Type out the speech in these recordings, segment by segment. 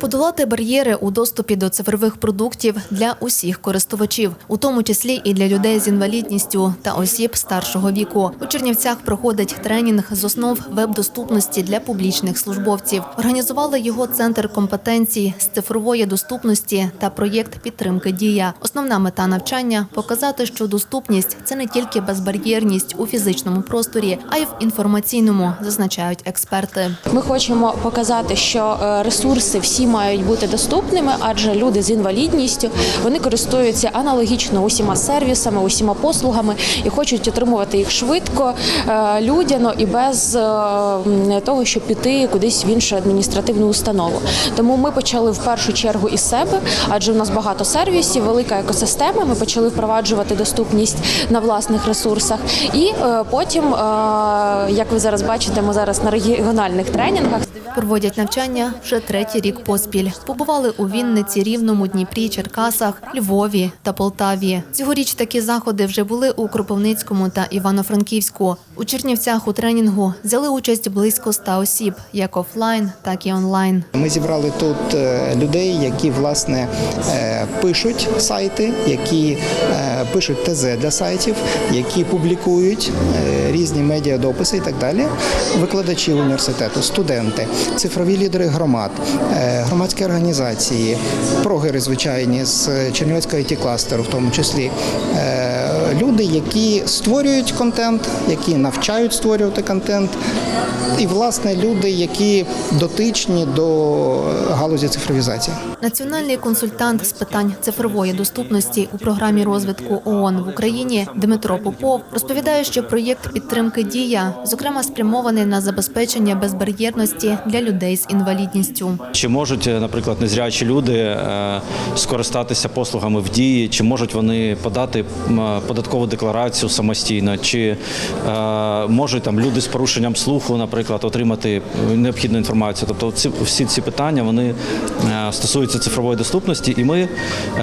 Подолати бар'єри у доступі до цифрових продуктів для усіх користувачів, у тому числі і для людей з інвалідністю та осіб старшого віку. У Чернівцях проходить тренінг з основ веб-доступності для публічних службовців. Організували його центр компетенцій з цифрової доступності та проєкт підтримки Дія. Основна мета навчання показати, що доступність це не тільки безбар'єрність у фізичному просторі, а й в інформаційному, зазначають експерти. Ми хочемо показати, що е, ресурси всі мають бути доступними, адже люди з інвалідністю вони користуються аналогічно усіма сервісами, усіма послугами і хочуть отримувати їх швидко, е, людяно і без е, того, щоб піти кудись в іншу адміністративну установу. Тому ми почали в першу чергу із себе, адже в нас багато сервісів, велика екосистема. Ми почали впроваджувати доступність на власних ресурсах. І е, потім, як ви зараз бачите, ми зараз на регіональних тренінгах. Проводять навчання вже третій рік поспіль. Побували у Вінниці, Рівному, Дніпрі, Черкасах, Львові та Полтаві. Цьогоріч такі заходи вже були у Кропивницькому та Івано-Франківську. У Чернівцях у тренінгу взяли участь близько ста осіб, як офлайн, так і онлайн. Ми зібрали тут е, людей, які власне е, пишуть сайти, які е, пишуть ТЗ для сайтів, які публікують різні медіадописи і так далі. Викладачі університету, студенти, цифрові лідери громад, е, громадські організації, прогери звичайні з Чернівецького it кластеру, в тому числі Е, люди, які створюють контент, які навчають створювати контент, і власне люди, які дотичні до галузі цифровізації. Національний консультант з питань цифрової доступності у програмі розвитку ООН в Україні Дмитро Попов розповідає, що проєкт підтримки дія, зокрема, спрямований на забезпечення безбар'єрності для людей з інвалідністю. Чи можуть, е, наприклад, незрячі люди е, скористатися послугами в дії, чи можуть вони подати е, податкову декларацію самостійно, чи можуть там люди з порушенням слуху, наприклад, отримати необхідну інформацію. Тобто, ці всі ці питання вони стосуються цифрової доступності, і ми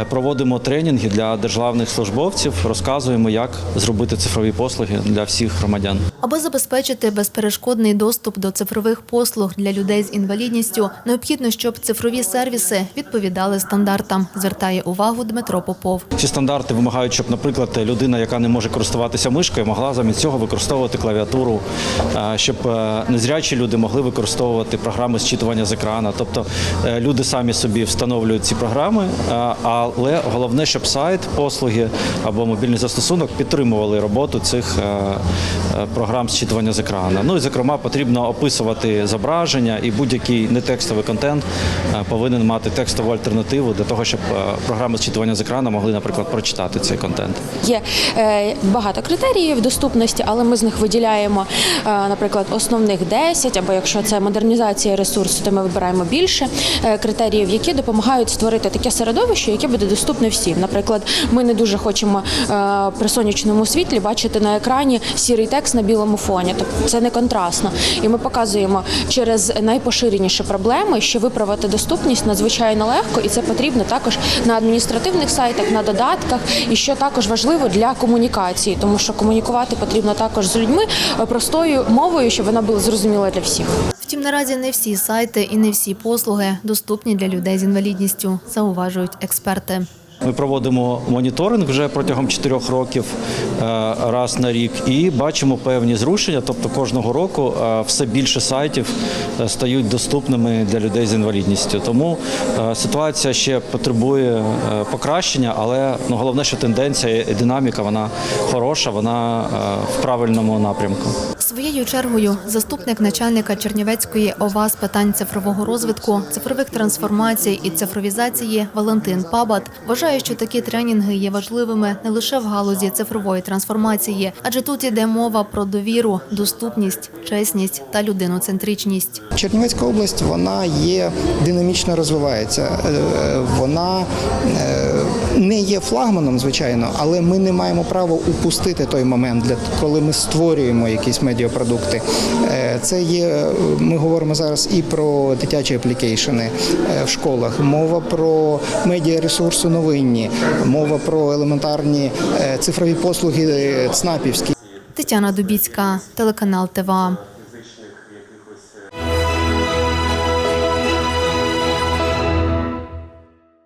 проводимо тренінги для державних службовців, розказуємо, як зробити цифрові послуги для всіх громадян. Аби забезпечити безперешкодний доступ до цифрових послуг для людей з інвалідністю, необхідно, щоб цифрові сервіси відповідали стандартам, звертає увагу Дмитро Попов. Ці стандарти вимагають, щоб, наприклад, людина, яка не може користуватися мишкою, могла замість цього використовувати клавіатуру, е, щоб е, незрячі люди могли використовувати програми зчитування з екрана. Тобто е, люди самі собі встановлюють ці програми, але головне, щоб сайт, послуги або мобільний застосунок підтримували роботу цих програм зчитування з екрана. Ну і зокрема потрібно описувати зображення і будь-який нетекстовий контент е, повинен мати текстову альтернативу для того, щоб е, програми зчитування з екрана могли, наприклад, прочитати цей контент. Є е, багато критеріїв доступності, але ми з них виділяємо, наприклад, основних 10, або якщо це модернізація ресурсу, то ми вибираємо більше критеріїв, які допомагають створити таке середовище, яке буде доступне всім. Наприклад, ми не дуже хочемо при сонячному світлі бачити на екрані сірий текст на білому фоні. Тобто це не контрастно. І ми показуємо через найпоширеніші проблеми, що виправити доступність надзвичайно легко, і це потрібно також на адміністративних сайтах, на додатках, і що також важливо для комунікації, тому що комунікувати потрібно також з людьми е, простою мовою, щоб вона була зрозуміла для всіх. Втім, наразі не всі сайти і не всі послуги доступні для людей з інвалідністю, зауважують експерти. Ми проводимо моніторинг вже протягом чотирьох років е, раз на рік і бачимо певні зрушення. Тобто кожного року е, все більше сайтів е, стають доступними для людей з інвалідністю. Тому ситуація ще потребує покращення, але ну, головне, що тенденція і динаміка вона хороша, вона в правильному напрямку. Своєю чергою заступник начальника Чернівецької ОВА з питань цифрового розвитку, цифрових трансформацій і цифровізації Валентин Пабат вважає, що такі тренінги є важливими не лише в галузі цифрової трансформації, адже тут іде мова про довіру, доступність, чесність та людиноцентричність. Чернівецька область вона є динамічно розвивається. Е, Вона е, не є флагманом, звичайно, але ми не маємо права упустити той момент, для коли ми створюємо якісь медіапродукти. Е, Це є. Ми говоримо зараз і про дитячі аплікейшени е, в школах. Мова про медіаресурси новинні, мова про елементарні е, цифрові послуги е, ЦНАПівські. Тетяна Дубіцька, телеканал ТВА.